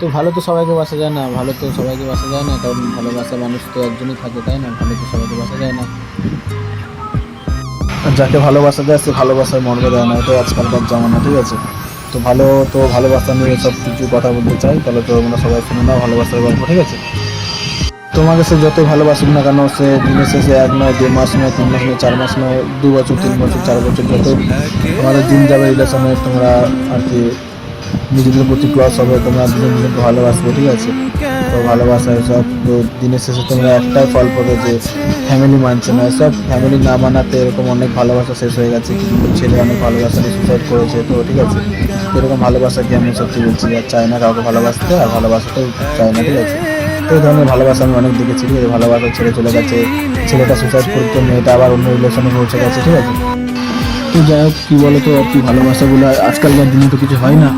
তো ভালো তো সবাইকে বাসা যায় না, ভালো তো সবাইকে বাসা যায় না, কারণ ভালোবাসা মানুষ তো একজনই থাকে, তাই না? ভালো তো সবাইকে বাসা যায় না। যাকে ভালোবাসা দেয়, সে ভালোবাসার মর্ম দেয় না, এটাই আজকালকার জামানা, ঠিক আছে? তো ভালো তো ভালোবাসা নিয়ে সব কিছু কথা বলতে চাই, তাহলে তো তোমরা সবাই শুনে নাও ভালোবাসার গল্প, ঠিক আছে? তোমাকে সে যত ভালোবাসুক না কেন, সে দিনের শেষে এক নয় দু মাস নয়, তিন মাস নয়, চার মাস নয়, দু বছর, তিন বছর, চার বছর যত তোমাদের দিন যাবে রিলেশনে তোমরা আর কি নিজেদের প্রতি ক্লস হবে, তোমরা দুজন দুজনকে ভালোবাসবে, ঠিক আছে? তো ভালোবাসা সব দিনের শেষে তোমরা একটাই ফল পাবে যে ফ্যামিলি মানছে না। সব ফ্যামিলি না মানাতে এরকম অনেক ভালোবাসা শেষ হয়ে গেছে, কিছু ছেলে অনেক ভালোবাসা সুসাইড করেছে, তো ঠিক আছে? এরকম ভালোবাসা কি আমি সত্যি বলছি আর চায় না কাউকে ভালোবাসতে, আর ভালোবাসাতেও চায় না, ঠিক আছে? তো এই ধরনের ভালোবাসা আমি অনেক দেখেছি, ঠিক আছে? ভালোবাসা ছেড়ে চলে গেছে, ছেলেটা সুসাইড করতে মেয়েটা আবার অন্য রিলেশনে পৌঁছে গেছে, ঠিক আছে? তো যাই হোক, কী বলো তো আর কি ভালোবাসাগুলো আজকালকার দিনে তো কিছু হয় না।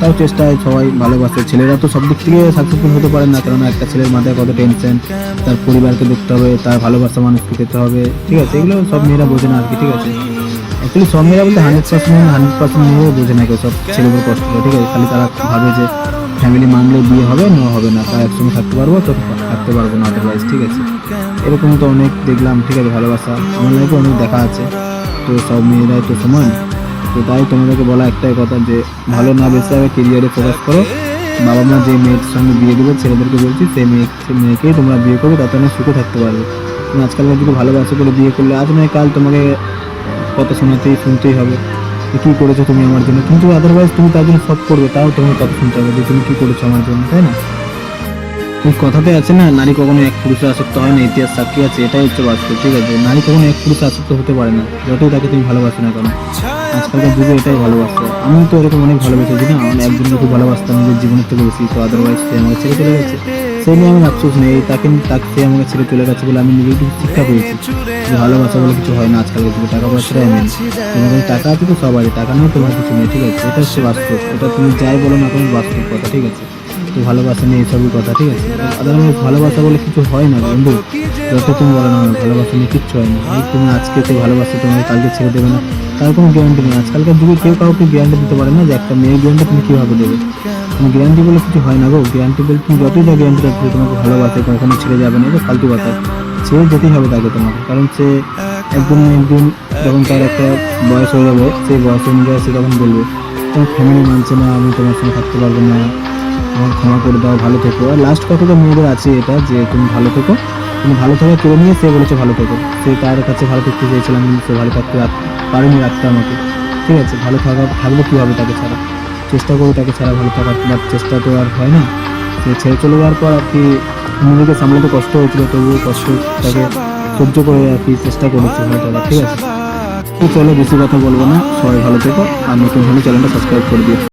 তাও চেষ্টায় সবাই ভালোবাসে। ছেলেরা তো সব দিক থেকে সাকসেসফুল হতে পারে না কারণ একটা ছেলের মাথায় কত টেনশন তার পরিবারকে দেখতে হবে, তার ভালোবাসা মানুষকে পেতে হবে। ঠিক আছে, এগুলো সব মেয়েরা বোঝে না আর কি, ঠিক আছে? অ্যাকচুয়ালি সব মেয়েরা বলতে হান্ড্রেড পার্সেন্ট হান্ড্রেড পার্সেন্ট মেয়েও বোঝে না কেউ সব ছেলেদের কষ্টটা ঠিক আছে? খালি তারা ভাবে যে ফ্যামিলি মানলে বিয়ে হবে, না হবে না, তারা একসঙ্গে থাকতে পারব, তো থাকতে পারব না আদারওয়াইজ ঠিক আছে? এরকম তো অনেক দেখলাম, ঠিক আছে, ভালোবাসা। আমার লাইফে অনেক দেখা আছে। তো সব মেয়েরাই তো সমান। তো তাই তোমাদেরকে বলা একটাই কথা যে, ভালো না বেশি আগে কেরিয়ারে ফোকাস করো। বাবা মা যে মেয়ের সঙ্গে বিয়ে দেবে, ছেলেদেরকে বলছি, সেই মেয়ে সেই মেয়েকেই তোমরা বিয়ে করবে, তাতে অনেক সুখে থাকতে পারবে। তুমি আজকালকার যুগে ভালোবাসা করে বিয়ে করলে, আজ নয়, কাল তোমাকে কথা শোনাতেই, শুনতেই হবে। কী করেছ তুমি আমার জন্য? কিন্তু আদারওয়াইজ তুমি তার জন্য সব করবে, তাও তোমাকে কথা শুনতে হবে যে তুমি কী করেছ আমার জন্য, তাই না? কথাতে আছে না, নারী কখনো এক পুরুষে আসক্ত হয় না, ইতিহাস সাক্ষী আছে, এটাই হচ্ছে বাস্তব, ঠিক আছে? নারী কখনো এক পুরুষে আসক্ত হতে পারে না, যতই তাকে তুমি ভালোবাসো না কেন। আজকালকার যুগে এটাই ভালোবাসা। আমি তো এরকম অনেক ভালোবেসেছি না, আমি একজনকে খুব ভালোবাসতাম, নিজের জীবনের থেকে বেশি, তো আদারওয়াইজ সে আমাকে ছেড়ে চলে গেছে। সে নিয়ে আমি আফসোস নেই, তাকে তাকে সে আমাকে ছেড়ে চলে গেছে বলে আমি নিজেকে কিছু শিক্ষা পেয়েছি যে ভালোবাসা বলে কিছু হয় না আজকালকার যুগে, টাকা পয়সাটাই মেন তোমার টাকা আছে তো সবারই, টাকা নেই, তোমার কিছু নেই, ঠিক আছে? এটা হচ্ছে বাস্তব, এটা তুমি যাই বলো না কোনো বাস্তব কথা, ঠিক আছে? তো ভালোবাসা নিয়ে এসবই কথা, ঠিক আছে? আদারওয়াইজ ভালোবাসা বলে কিছু হয় না বন্ধু। যত তুমি বলো না ভালোবাসা নিয়ে কিচ্ছু হয় না। তুমি আজকে তো ভালোবাসা তোমাকে কালকে ছেড়ে দেবে না। তার কোনো গ্যারান্টি নেই। আজকালকার যুগে কেউ কাউকে গ্যারান্টি দিতে পারে না যে একটা মেয়ের গ্যারান্টি তুমি কীভাবে দেবে? তুমি গ্যারান্টি বলে কিছু হয় না গো। গ্যারান্টি বলে তুমি যতই যা গ্যারান্টি রাখবে তোমাকে ভালোবাসে, কখনো ছেড়ে যাবে না। এটা ফালতু কথা। ছেড়ে যেতেই হবে তাকে তোমাকে। কারণ সে একদিন না একদিন যখন তার একটা বয়স হয়ে যাবে, সেই বয়স অনুযায়ী সে তখন বলবে, তোমার ফ্যামিলি মানছে না, আমি তোমার সঙ্গে থাকতে পারব না। ক্ষমা করে দাও, ভালো থেকো। আর লাস্ট কথাটা মেয়েদের আছে এটা, যে তুমি ভালো থেকো। তুমি ভালো থাকা কেড়ে নিয়ে সে বলেছে ভালো থেকো। সে তার কাছে ভালো থাকতে চেয়েছিলাম, কিন্তু সে ভালো থাকতে পারেনি রাখতে আমাকে। ঠিক আছে, ভালো থাকা থাকলে কী হবে তাকে ছাড়া? চেষ্টা করো তাকে ছাড়া ভালো থাকার বাট চেষ্টা তো আর হয় না। সে ছেড়ে চলে যাওয়ার পর আর কি নিজেকে সামলাতে কষ্ট হয়েছিল, তবুও কষ্ট তাকে সহ্য করে আর কি চেষ্টা করেছি ভালো থাকার, ঠিক আছে? তো চলো, বেশি কথা বলব না, সবাই ভালো থেকো, আর নতুন হলে চ্যানেলটা সাবস্ক্রাইব করে দিও।